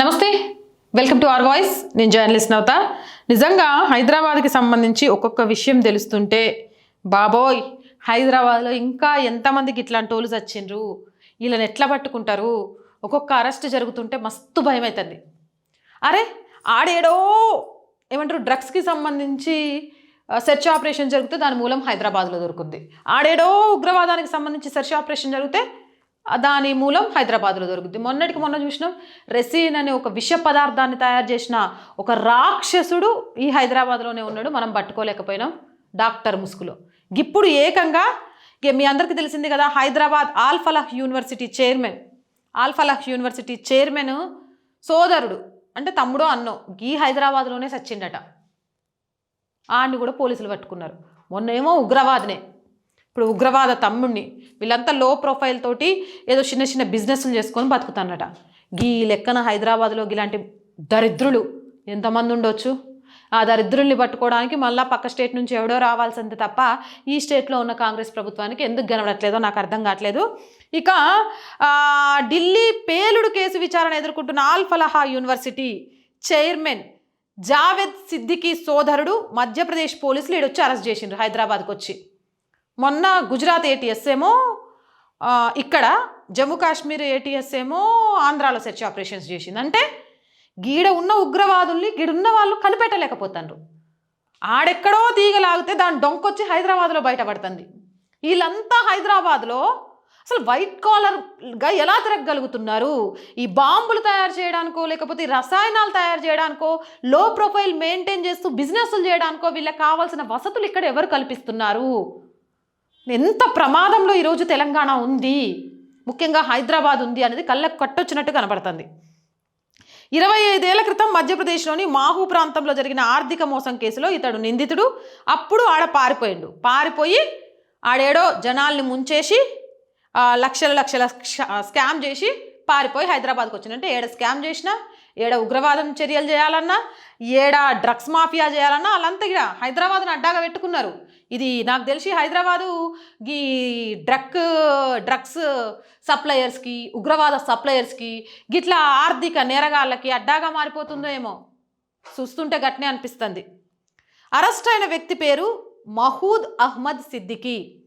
నమస్తే welcome to our voice. నేను journalist Navatha. నిజంగా హైదరాబాద్కి సంబంధించి ఒక్కొక్క విషయం తెలుస్తుంటే బాబోయ్ హైదరాబాద్లో ఇంకా ఎంతమందికి ఇట్లాంటి టోలు చచ్చిండ్రు వీళ్ళని ఎట్లా పట్టుకుంటారు? ఒక్కొక్క అరెస్ట్ జరుగుతుంటే మస్తు భయం అవుతుంది అరే ఆడేడో ఏమంటారు డ్రగ్స్కి సంబంధించి సెర్చ్ ఆపరేషన్ జరిగితే దాని మూలం హైదరాబాద్లో దొరుకుతుంది ఆడేడో ఉగ్రవాదానికి సంబంధించి సెర్చ్ ఆపరేషన్ జరిగితే దాని మూలం హైదరాబాద్లో దొరుకుతుంది. మొన్నటికి మొన్న చూసినాం రెసిన్ అనే ఒక విష పదార్థాన్ని తయారు చేసిన ఒక రాక్షసుడు ఈ హైదరాబాద్లోనే ఉన్నాడు. మనం పట్టుకోలేకపోయినాం డాక్టర్ ముసుగులో. ఇప్పుడు ఏకంగా మీ అందరికీ తెలిసింది కదా Hyderabad Al Falah university chairman. Al Falah university chairman సోదరుడు అంటే తమ్ముడో అన్నో ఈ హైదరాబాద్లోనే సచ్చిండట. ఆడిని కూడా పోలీసులు పట్టుకున్నారు. మొన్న ఏమో ఉగ్రవాదనే. ఇప్పుడు ఉగ్రవాద తమ్ముడిని వీళ్ళంతా లో ప్రొఫైల్ తోటి ఏదో చిన్న చిన్న బిజినెస్లు చేసుకొని బతుకుతానట. గీ లెక్కన హైదరాబాద్లో ఇలాంటి దరిద్రులు ఎంతమంది ఉండొచ్చు? ఆ దరిద్రుల్ని పట్టుకోవడానికి మళ్ళీ పక్క స్టేట్ నుంచి ఎవడో రావాల్సింది తప్ప ఈ స్టేట్లో ఉన్న కాంగ్రెస్ ప్రభుత్వానికి ఎందుకు కనబడట్లేదో నాకు అర్థం కావట్లేదు. ఇక ఢిల్లీ పేలుడు కేసు విచారణ ఎదుర్కొంటున్న ఆల్ఫలహా యూనివర్సిటీ చైర్మన్ జావేద్ సిద్దికి సోదరుడు మధ్యప్రదేశ్ పోలీసులు ఈడొచ్చి అరెస్ట్ చేసిండ్రు హైదరాబాద్కి వచ్చి మొన్న గుజరాత్ ఏటీఎస్ ఏమో ఇక్కడ జమ్మూ కాశ్మీర్ ఏటీఎస్ ఏమో ఆంధ్రాలో సెర్చ్ ఆపరేషన్స్ చేసింది. అంటే గీడ ఉన్న ఉగ్రవాదుల్ని గీడున్న వాళ్ళు కనిపెట్టలేకపోతారు ఆడెక్కడో తీగలాగితే దాని డొంకొచ్చి హైదరాబాద్లో బయటపడుతుంది. వీళ్ళంతా హైదరాబాద్లో అసలు వైట్ కాలర్గా ఎలా తిరగగలుగుతున్నారు? ఈ బాంబులు తయారు చేయడానికో లేకపోతే రసాయనాలు తయారు చేయడానికో లో ప్రొఫైల్ మెయింటైన్ చేస్తూ బిజినెస్లు చేయడానికో వీళ్ళకి కావాల్సిన వసతులు ఇక్కడ ఎవరు కల్పిస్తున్నారు? ఎంత ప్రమాదంలో ఈరోజు తెలంగాణ ఉంది? ముఖ్యంగా హైదరాబాద్ ఉంది అనేది కళ్ళకు కట్టొచ్చినట్టు కనబడుతుంది ఇరవై ఐదేళ్ళ క్రితం మధ్యప్రదేశ్లోని మాహూ ప్రాంతంలో జరిగిన ఆర్థిక మోసం కేసులో ఇతడు నిందితుడు. అప్పుడు ఆడ పారిపోయిండు. పారిపోయి ఆడేడో జనాల్ని ముంచేసి లక్షల లక్షల క్ష- స్కామ్ చేసి పారిపోయి హైదరాబాద్కి వచ్చినంటే ఏడ స్కామ్ చేసినా ఏడ ఉగ్రవాదం చర్యలు చేయాలన్నా ఏడ డ్రగ్స్ మాఫియా చేయాలన్నా వాళ్ళంతా ఇక్కడ హైదరాబాద్ను అడ్డాగా పెట్టుకున్నారు. ఇది నాకు తెలిసి హైదరాబాదు ఈ డ్రగ్ డ్రగ్స్ సప్లయర్స్కి ఉగ్రవాద సప్లయర్స్కి గిట్లా ఆర్థిక నేరగాళ్ళకి అడ్డాగా మారిపోతుందో ఏమో. చూస్తుంటే గట్నే అనిపిస్తుంది. అరెస్ట్ అయిన వ్యక్తి పేరు మహూద్ అహ్మద్ సిద్దికీ.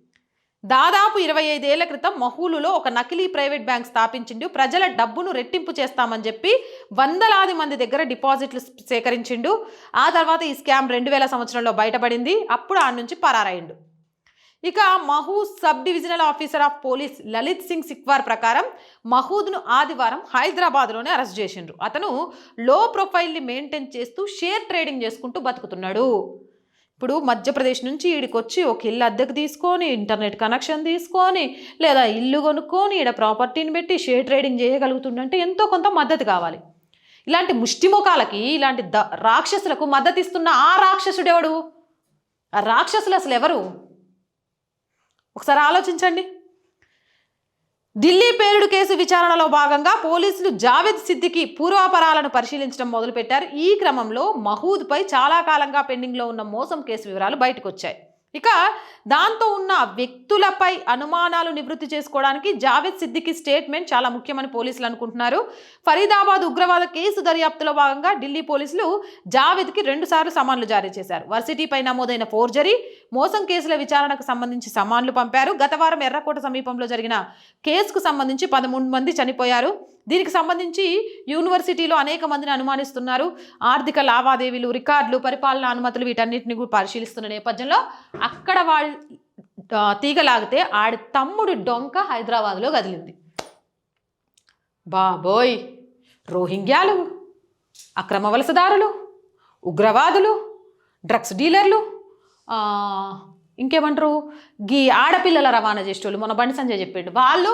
దాదాపు ఇరవై ఐదేళ్ళ క్రితం మహూలులో ఒక నకిలీ ప్రైవేట్ బ్యాంక్ స్థాపించిండు. ప్రజల డబ్బును రెట్టింపు చేస్తామని చెప్పి వందలాది మంది దగ్గర డిపాజిట్లు సేకరించిండు. ఆ తర్వాత ఈ స్కామ్ రెండు వేల సంవత్సరంలో బయటపడింది. అప్పుడు ఆ నుంచి పరారయిండు. ఇక Mhow sub divisional officer of police Lalit Singh Sikarwar ప్రకారం మహూద్ను ఆదివారం హైదరాబాద్లోనే అరెస్ట్ చేసిండ్రు. అతను లో ప్రొఫైల్ని మెయింటైన్ చేస్తూ షేర్ ట్రేడింగ్ చేసుకుంటూ బతుకుతున్నాడు. ఇప్పుడు మధ్యప్రదేశ్ నుంచి ఈడికి వచ్చి ఒక ఇల్లు అద్దెకు తీసుకొని ఇంటర్నెట్ కనెక్షన్ తీసుకొని లేదా ఇల్లు కొనుక్కొని ఈడ ప్రాపర్టీని పెట్టి షేర్ ట్రేడింగ్ చేయగలుగుతుండంటే ఎంతో కొంత మద్దతు కావాలి. ఇలాంటి ముష్టిముఖాలకి ఇలాంటి ద రాక్షసులకు మద్దతు ఇస్తున్న ఆ రాక్షసుడు ఎవడు ఆ రాక్షసులు అసలు ఎవరు? ఒకసారి ఆలోచించండి. ఢిల్లీ పేలుడు కేసు విచారణలో భాగంగా పోలీసులు జావేద్ సిద్దికి పూర్వాపరాలను పరిశీలించడం మొదలుపెట్టారు. ఈ క్రమంలో మహూద్పై చాలా కాలంగా పెండింగ్లో ఉన్న మోసం కేసు వివరాలు బయటకు వచ్చాయి ఇక దాంతో ఉన్న వ్యక్తులపై అనుమానాలు నివృత్తి చేసుకోవడానికి జావేద్ సిద్దికి స్టేట్మెంట్ చాలా ముఖ్యమని పోలీసులు అనుకుంటున్నారు. ఫరీదాబాద్ ఉగ్రవాద కేసు దర్యాప్తులో భాగంగా ఢిల్లీ పోలీసులు జావేద్కి రెండుసార్లు సమన్లు జారీ చేశారు. వర్సిటీపై నమోదైన ఫోర్జరీ మోసం కేసుల విచారణకు సంబంధించి సమాన్లు పంపారు. గత వారం ఎర్రకోట సమీపంలో జరిగిన కేసుకు సంబంధించి పదమూడు మంది చనిపోయారు. దీనికి సంబంధించి యూనివర్సిటీలో అనేక మందిని అనుమానిస్తున్నారు. ఆర్థిక లావాదేవీలు రికార్డులు పరిపాలన అనుమతులు వీటన్నిటిని కూడా పరిశీలిస్తున్న నేపథ్యంలో అక్కడ వాళ్ళు తీగలాగితే ఆడి తమ్ముడు డొంక హైదరాబాద్లో కదిలింది. బాబోయ్! రోహింగ్యాలు అక్రమ వలసదారులు ఉగ్రవాదులు డ్రగ్స్ డీలర్లు ఇంకేమంటారు? గీ ఆడపిల్లల రవాణా చేసేటోళ్ళు మన బండి సంజయ్ చెప్పిండు. వాళ్ళు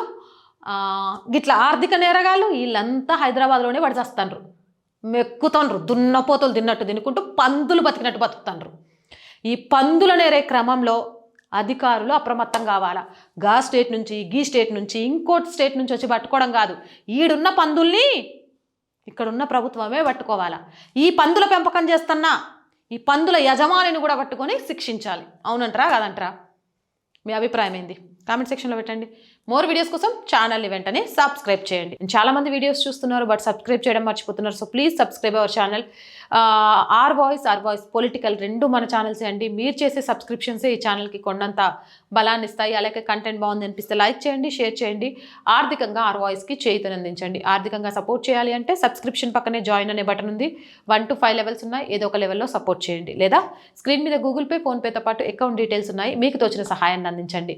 గిట్లా ఆర్థిక నేరగాళ్ళు వీళ్ళంతా హైదరాబాద్లోనే పడి చేస్తాండ్రు మెక్కుతాండ్రు. దున్నపోతలు తిన్నట్టు తినుకుంటూ పందులు బతికినట్టు బతుకుతాండ్రు. ఈ పందుల నేరే క్రమంలో అధికారులు అప్రమత్తం కావాలా? గా స్టేట్ నుంచి గీ స్టేట్ నుంచి ఇంకోటి స్టేట్ నుంచి వచ్చి పట్టుకోవడం కాదు. ఈడున్న పందుల్ని ఇక్కడున్న ప్రభుత్వమే పట్టుకోవాలా? ఈ పందుల పెంపకం చేస్తున్న ఈ పందుల యజమానిని కూడా పట్టుకొని శిక్షించాలి. అవునంటారా కాదంటారా? మీ అభిప్రాయం ఏంది? కామెంట్ సెక్షన్లో పెట్టండి. మోర్ వీడియోస్ కోసం ఛానల్ని వెంటనే సబ్స్క్రైబ్ చేయండి. చాలా మంది వీడియోస్ చూస్తున్నారు బట్ సబ్స్క్రైబ్ చేయడం మర్చిపోతున్నారు. So please subscribe our channel our voice our voice political రెండు మన ఛానల్స్ అండి. మీరు చేసే సబ్స్క్రిప్షన్సే ఈ ఛానల్కి కొండంత బలాన్ని ఇస్తాయి. అలాగే కంటెంట్ బాగుంది అనిపిస్తే లైక్ చేయండి షేర్ చేయండి. ఆర్థికంగా ఆర్ వాయిస్కి చేయుతనందించండి ఆర్థికంగా సపోర్ట్ చేయాలి అంటే సబ్స్క్రిప్షన్ పక్కనే జాయిన్ అనే బటన్ ఉంది. వన్ టు ఫైవ్ లెవెల్స్ ఉన్నాయి. ఏదో ఒక లెవెల్లో సపోర్ట్ చేయండి. లేదా స్క్రీన్ మీద గూగుల్ పే ఫోన్పేతో పాటు అకౌంట్ డీటెయిల్స్ ఉన్నాయి. మీకు తోచిన సహాయాన్ని అందించండి.